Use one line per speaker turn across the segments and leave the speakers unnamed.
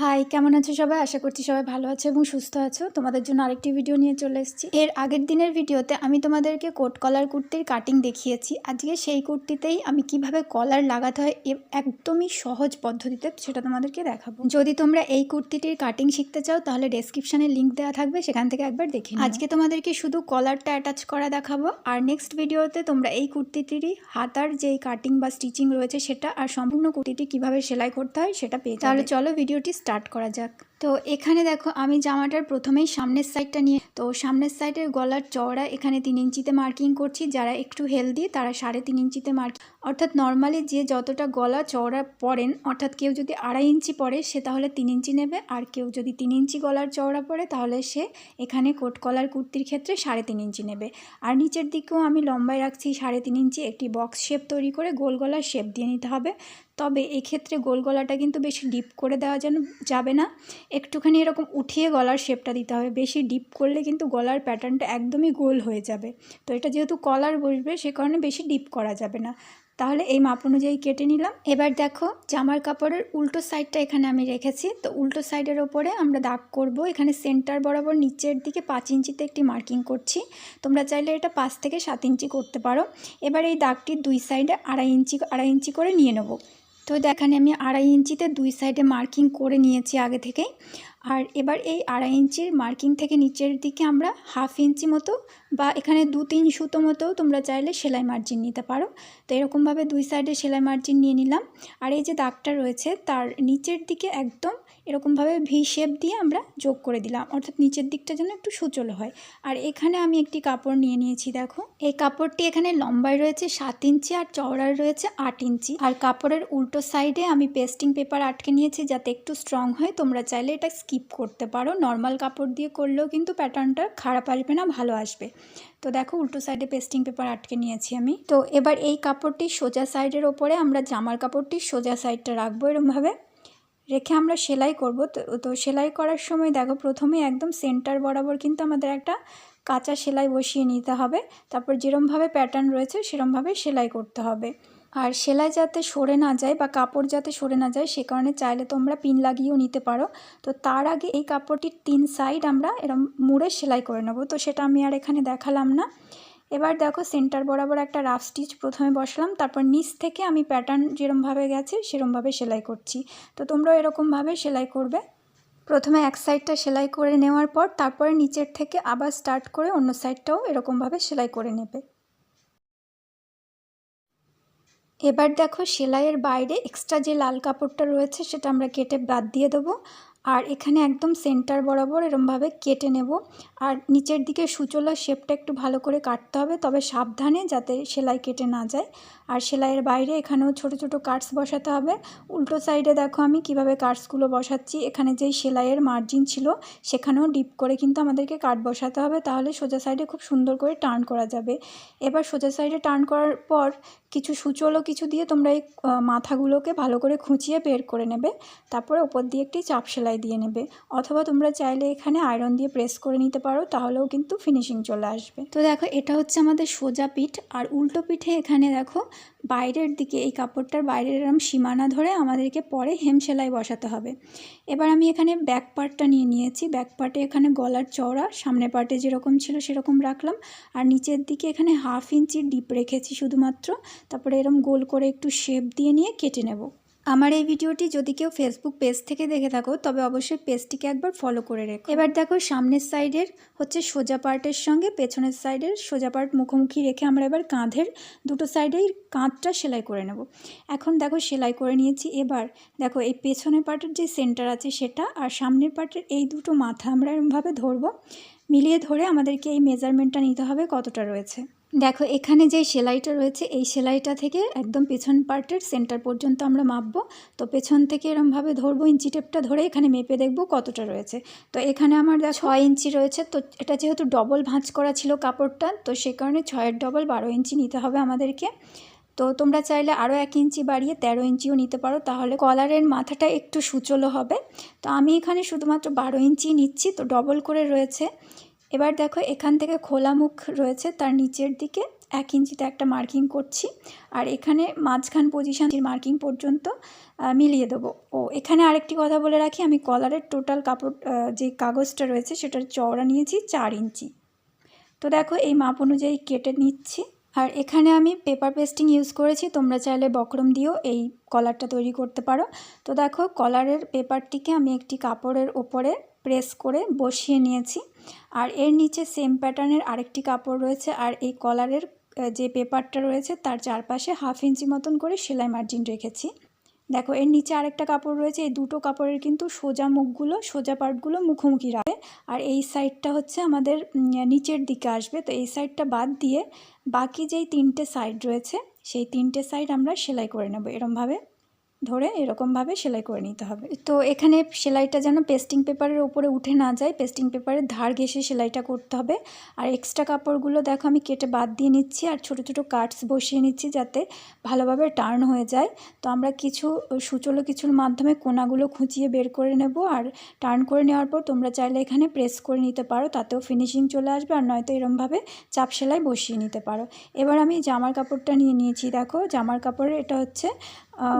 High কেমন আছো সবাই? আশা করছি সবাই ভালো আছো এবং সুস্থ আছো। তোমাদের জন্য আরেকটি ভিডিও নিয়ে চলে এসেছি। এর আগের দিনের ভিডিওতে আমি তোমাদেরকে কোট কলার কুর্তির কাটিং দেখিয়েছি। আজকে সেই কুর্তিতেই আমি কীভাবে কলার লাগাতে হয় একদমই সহজ পদ্ধতিতে সেটা তোমাদেরকে দেখাবো। যদি তোমরা এই কুর্তিটির কাটিং শিখতে চাও, তাহলে ডেসক্রিপশনে লিঙ্ক দেওয়া থাকবে, সেখান থেকে একবার দেখে। আজকে তোমাদেরকে শুধু কলারটা অ্যাটাচ করা দেখাবো। আর নেক্সট ভিডিওতে তোমরা এই কুর্তিটিরই হাতার যেই কাটিং বা স্টিচিং রয়েছে, সেটা আর সম্পূর্ণ কুর্তিটি কীভাবে সেলাই করতে হয়, সেটা পেয়ে তাহলে চলো ভিডিওটি স্টার্ট করা যাক। তো এখানে দেখো আমি জামাটার প্রথমেই সামনের সাইডটা নিয়ে, তো সামনের সাইডের গলার চওড়া এখানে তিন ইঞ্চিতে মার্কিং করছি। যারা একটু হেলদি তারা সাড়ে তিন ইঞ্চিতে মার্কিং অর্থাৎ নর্মালি যে যতটা গলা চওড়া পরেন, অর্থাৎ কেউ যদি আড়াই ইঞ্চি পরে, সে তাহলে তিন ইঞ্চি নেবে। আর কেউ যদি তিন ইঞ্চি গলার চওড়া পরে, তাহলে সে এখানে কোট কলার কুর্তির ক্ষেত্রে সাড়ে তিন ইঞ্চি নেবে। আর নিচের দিকেও আমি লম্বায় রাখছি সাড়ে তিন ইঞ্চি, একটি বক্স শেপ তৈরি করে গোল গলার শেপ দিয়ে নিতে হবে। তবে এক্ষেত্রে গোল গলাটা কিন্তু বেশি ডিপ করে দেওয়া যেন যাবে না। একটুখানি এরকম উঠিয়ে গলার শেপটা দিতে হবে। বেশি ডিপ করলে কিন্তু গলার প্যাটার্নটা একদমই গোল হয়ে যাবে। তো এটা যেহেতু কলার বসবে, সে কারণে বেশি ডিপ করা যাবে না। তাহলে এই মাপ অনুযায়ী কেটে নিলাম। এবার দেখো, জামার কাপড়ের উল্টো সাইডটা এখানে আমি রেখেছি। তো উল্টো সাইডের ওপরে আমরা দাগ করব। এখানে সেন্টার বরাবর নিচের দিকে পাঁচ ইঞ্চিতে একটি মার্কিং করছি। তোমরা চাইলে এটা পাঁচ থেকে সাত ইঞ্চি করতে পারো। এবার এই দাগটির দুই সাইডে আড়াই ইঞ্চি আড়াই ইঞ্চি করে নিয়ে নেব। তো দেখানে, আমি আড়াই ইঞ্চিতে দুই সাইডে মার্কিং করে নিয়েছি আগে থেকেই। আর এবার এই আড়াই ইঞ্চির মার্কিং থেকে নিচের দিকে আমরা হাফ ইঞ্চি মতো বা এখানে দু তিন সুতো মতো তোমরা চাইলে সেলাই মার্জিন নিতে পারো। তো এরকমভাবে দুই সাইডে সেলাই মার্জিন নিয়ে নিলাম। আর এই যে দাগটা রয়েছে, তার নিচের দিকে একদম এরকমভাবে ভি শেপ দিয়ে আমরা যোগ করে দিলাম। অর্থাৎ নিচের দিকটা যেন একটু সুচল হয়। আর এখানে আমি একটি কাপড় নিয়ে নিয়েছি, দেখো। এই কাপড়টি এখানে লম্বায় রয়েছে সাত ইঞ্চি আর চওড়ায় রয়েছে আট ইঞ্চি। আর কাপড়ের উল্টো সাইডে আমি পেস্টিং পেপার আটকে নিয়েছি যাতে একটু স্ট্রং হয়। তোমরা চাইলে এটা স্কিপ করতে পারো। নর্মাল কাপড় দিয়ে করলেও কিন্তু প্যাটার্নটা খারাপ আসবে না, ভালো আসবে। তো দেখো উল্টো সাইডে পেস্টিং পেপার আটকে নিয়েছি আমি। তো এবার এই কাপড়টি সোজা সাইডের ওপরে আমরা জামার কাপড়টি সোজা সাইডটা রাখব এরমভাবে। রেখে আমরা সেলাই করব। তো তো সেলাই করার সময় দেখো প্রথমে একদম সেন্টার বরাবর কিন্তু আমাদের একটা কাঁচা সেলাই বসিয়ে নিতে হবে। তারপর যেরমভাবে প্যাটার্ন রয়েছে, সেরমভাবে সেলাই করতে হবে। আর সেলাই যাতে সরে না যায় বা কাপড় যাতে সরে না যায়, সে কারণে চাইলে তোমরা পিন লাগিয়েও নিতে পারো। তো তার আগে এই কাপড়টির তিন সাইড আমরা এরম মুড়ে সেলাই করে নেব। তো সেটা আমি আর এখানে দেখালাম না। এবার দেখো সেন্টার বরাবর একটা রাফ স্টিচ প্রথমে বসালাম, তারপর নিচ থেকে আমি প্যাটার্ন যেরমভাবে গেছে, সেরমভাবে সেলাই করছি। তো তোমরাও এরকমভাবে সেলাই করবে। প্রথমে এক সাইডটা সেলাই করে নেওয়ার পর, তারপরে নিচের থেকে আবার স্টার্ট করে অন্য সাইডটাও এরকমভাবে সেলাই করে নেবে। এবার দেখো সেলাইয়ের বাইরে এক্সট্রা যে লাল কাপড়টা রয়েছে সেটা আমরা কেটে বাদ দিয়ে দেবো। আর এখানে একদম সেন্টার বরাবর এরমভাবে কেটে নেব। আর নিচের দিকে সুচলা শেপটা একটু ভালো করে কাটতে হবে, তবে সাবধানে যাতে সেলাই কেটে না যায়। আর সেলাইয়ের বাইরে এখানেও ছোট ছোট কাটস বসাতে হবে। উল্টো সাইডে দেখো আমি কীভাবে কাটসগুলো বসাচ্ছি। এখানে যেই সেলাইয়ের মার্জিন ছিল, সেখানেও ডিপ করে কিন্তু আমাদেরকে কাট বসাতে হবে, তাহলে সোজা সাইডে খুব সুন্দর করে টার্ন করা যাবে। এবার সোজা সাইডে টার্ন করার পর কিছু সুচলো কিছু দিয়ে তোমরা এই মাথাগুলোকে ভালো করে খুঁচিয়ে বের করে নেবে। তারপরে ওপর দিয়ে একটি চাপ সেলাই দিয়ে নেবে। অথবা তোমরা চাইলে এখানে আয়রন দিয়ে প্রেস করে নিতে পারো, তাহলেও কিন্তু ফিনিশিং চলে আসবে। তো দেখো, এটা হচ্ছে আমাদের সোজা পিঠ। আর উল্টো পিঠে এখানে দেখো, বাইরের দিকে এই কাপড়টার বাইরের এরম সীমানা ধরে আমাদেরকে পরে হেম সেলাই বসাতে হবে। এবার আমি এখানে ব্যাক পার্টটা নিয়ে নিয়েছি। ব্যাক পার্টে এখানে গলার চওড়া, সামনের পার্টে যেরকম ছিল সেরকম রাখলাম। আর নিচের দিকে এখানে হাফ ইঞ্চি ডিপ রেখেছি শুধুমাত্র। তারপরে এরম গোল করে একটু শেপ দিয়ে নিয়ে কেটে নেব। আমার এই ভিডিওটি যদি কেউ ফেসবুক পেজ থেকে দেখে থাকো, তবে অবশ্যই পেজটিকে একবার ফলো করে রেখো। এবার দেখো, সামনের সাইডের হচ্ছে সোজা পার্টের সঙ্গে, পেছনের সাইডের সোজা পার্ট মুখোমুখি রেখে আমরা এবার কাঁধের দুটো সাইডেই কাঁধটা সেলাই করে নেব। এখন দেখো, সেলাই করে নিয়েছি। এবার দেখো, এই পেছনের পার্টের যে সেন্টার আছে সেটা আর সামনের পার্টের এই দুটো মাথা আমরা এরমভাবে ধরবো। মিলিয়ে ধরে আমাদেরকে এই মেজারমেন্টটা নিতে হবে কতটা রয়েছে। দেখো, এখানে যে সেলাইটা রয়েছে, এই সেলাইটা থেকে একদম পেছন পার্টের সেন্টার পর্যন্ত আমরা মাপবো। তো পেছন থেকে এরমভাবে ধরবো, ইঞ্চি টেপটা ধরে এখানে মেপে দেখব কতটা রয়েছে। তো এখানে আমার ছয় ইঞ্চি রয়েছে, তো এটা যেহেতু ডবল ভাঁজ করা ছিল কাপড়টা, তো সে কারণে ছয়ের ডবল বারো ইঞ্চি নিতে হবে আমাদেরকে। তো তোমরা চাইলে আরও এক ইঞ্চি বাড়িয়ে তেরো ইঞ্চিও নিতে পারো, তাহলে কলারের মাথাটা একটু সুচলো হবে। তো আমি এখানে শুধুমাত্র বারো ইঞ্চি নিচ্ছি, তো ডবল করে রয়েছে। এবার দেখো এখান থেকে খোলা মুখ রয়েছে, তার নিচের দিকে এক ইঞ্চিতে একটা মার্কিং করছি। আর এখানে মাঝখান পজিশন মার্কিং পর্যন্ত মিলিয়ে দেবো। ও, এখানে আরেকটি কথা বলে রাখি, আমি কলারের টোটাল কাপড় যে কাগজটা রয়েছে সেটার চওড়া নিয়েছি চার ইঞ্চি। তো দেখো এই মাপ অনুযায়ী কেটে নিচ্ছি। আর এখানে আমি পেপার পেস্টিং ইউজ করেছি, তোমরা চাইলে বকরম দিয়েও এই কলারটা তৈরি করতে পারো। তো দেখো কলারের পেপারটিকে আমি একটি কাপড়ের ওপরে প্রেস করে বসিয়ে নিয়েছি। আর এর নিচে সেম প্যাটার্নের আরেকটি কাপড় রয়েছে, আর এই কলারের যে পেপারটা রয়েছে তার চারপাশে হাফ ইঞ্চি মতন করে সেলাই মার্জিন রেখেছি। দেখো, এর নিচে আরেকটা কাপড় রয়েছে, এই দুটো কাপড়ের কিন্তু সোজা মুখগুলো, সোজা পার্টগুলো মুখোমুখি রাখবে আর এই সাইডটা হচ্ছে আমাদের নিচের দিকে আসবে, তো এই সাইডটা বাদ দিয়ে বাকি যেই তিনটে সাইড রয়েছে, সেই তিনটে সাইড আমরা সেলাই করে নেব এরমভাবে। ধরে এরকমভাবে সেলাই করে নিতে হবে। তো এখানে সেলাইটা যেন পেস্টিং পেপারের উপরে উঠে না যায় পেস্টিং পেপারের ধার ঘেসে সেলাইটা করতে হবে। আর এক্সট্রা কাপড়গুলো দেখো আমি কেটে বাদ দিয়ে নিচ্ছি আর ছোট ছোট কাটস বসিয়ে নিচ্ছি যাতে ভালোভাবে টার্ন হয়ে যায়। তো আমরা কিছু সুচলো কিছুর মাধ্যমে কোনাগুলো খুঁচিয়ে বের করে নেব আর টার্ন করে নেওয়ার পর তোমরা চাইলে এখানে প্রেস করে নিতে পারো, তাতেও ফিনিশিং চলে আসবে আর নয়তো এরমভাবে চাপ সেলাই বসিয়ে নিতে পারো। এবার আমি জামার কাপড়টা নিয়ে নিয়েছি, দেখো জামার কাপড়ের এটা হচ্ছে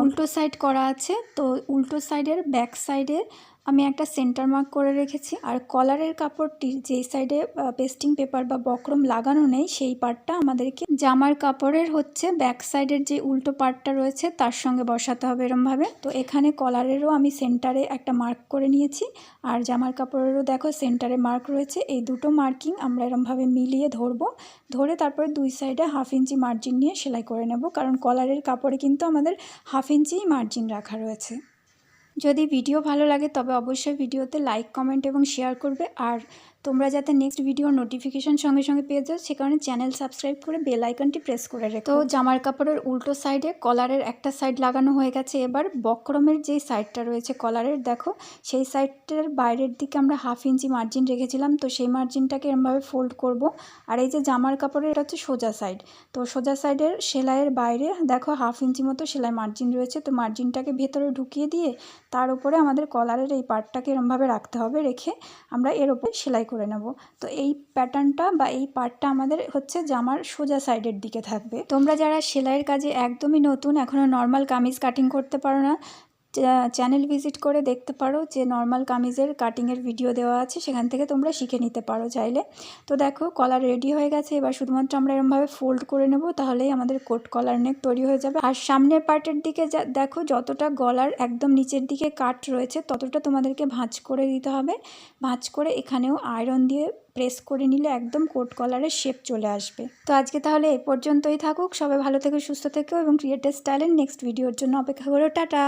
উল্টো সাইড করা আছে তো উল্টো সাইডের ব্যাক সাইডে আমি একটা সেন্টার মার্ক করে রেখেছি। আর কলারের কাপড়টির যেই সাইডে পেস্টিং পেপার বা বক্রম লাগানো নেই, সেই পার্টটা আমাদেরকে জামার কাপড়ের হচ্ছে ব্যাক সাইডের যে উল্টো পার্টটা রয়েছে, তার সঙ্গে বসাতে হবে এরমভাবে। তো এখানে কলারেরও আমি সেন্টারে একটা মার্ক করে নিয়েছি। আর জামার কাপড়েরও দেখো সেন্টারে মার্ক রয়েছে। এই দুটো মার্কিং আমরা এরমভাবে মিলিয়ে ধরবো। ধরে তারপরে দুই সাইডে হাফ ইঞ্চি মার্জিন নিয়ে সেলাই করে নেব। কারণ কলারের কাপড়ে কিন্তু আমাদের হাফ ইঞ্চি মার্জিন রাখা রয়েছে। যদি ভিডিও ভালো লাগে তবে অবশ্যই ভিডিওতে লাইক কমেন্ট এবং শেয়ার করবে। আর তোমরা যাতে নেক্সট ভিডিও নোটিফিকেশন সঙ্গে সঙ্গে পেয়ে যাও, সে কারণে চ্যানেল সাবস্ক্রাইব করে বেল আইকনটি প্রেস করে রেখো। তো জামার কাপড়ের উল্টো সাইডে কলারের একটা সাইড লাগানো হয়ে গেছে। এবার বক্রমের যেই সাইডটা রয়েছে কলারের দেখো, সেই সাইডটার বাইরের দিকে আমরা হাফ ইঞ্চি মার্জিন রেখেছিলাম। তো সেই মার্জিনটাকে এরমভাবে ফোল্ড করব। আর এই যে জামার কাপড়ের, এটা হচ্ছে সোজা সাইড তো সোজা সাইডের সেলাইয়ের বাইরে, দেখো হাফ ইঞ্চি মতো সেলাই মার্জিন রয়েছে। তো মার্জিনটাকে ভেতরে ঢুকিয়ে দিয়ে, তার উপরে আমাদের কলারের এই পার্টটাকে এরমভাবে রাখতে হবে রেখে আমরা এর উপরে সেলাই করে নেব। তো এই প্যাটার্নটা বা এই পার্টটা আমাদের হচ্ছে জামার সোজা সাইডের দিকে থাকবে। তোমরা যারা সেলাইয়ের কাজে একদমই নতুন এখনও নর্মাল কামিজ কাটিং করতে পারো না চ্যানেল ভিজিট করে দেখতে পারো যে নর্মাল কামিজের কাটিংয়ের ভিডিও দেওয়া আছে, সেখান থেকে তোমরা শিখে নিতে পারো চাইলে। তো দেখো কলার রেডি হয়ে গেছে, এবার শুধুমাত্র আমরা এরমভাবে ফোল্ড করে নেব, তাহলেই আমাদের কোট কলার নেক তৈরি হয়ে যাবে। আর সামনের পার্টের দিকে দেখো, যতটা গলার একদম নিচের দিকে কাট রয়েছে, ততটা তোমাদেরকে ভাঁজ করে দিতে হবে। ভাঁজ করে এখানেও আয়রন দিয়ে প্রেস করে নিলে একদম কোট কলারের শেপ চলে আসবে। তো আজকে তাহলে এ পর্যন্তই থাকুক। সবাই ভালো থেকে, সুস্থ থেকো এবং ক্রিয়েটার স্টাইলের নেক্সট ভিডিওর জন্য অপেক্ষা করো। টাটা!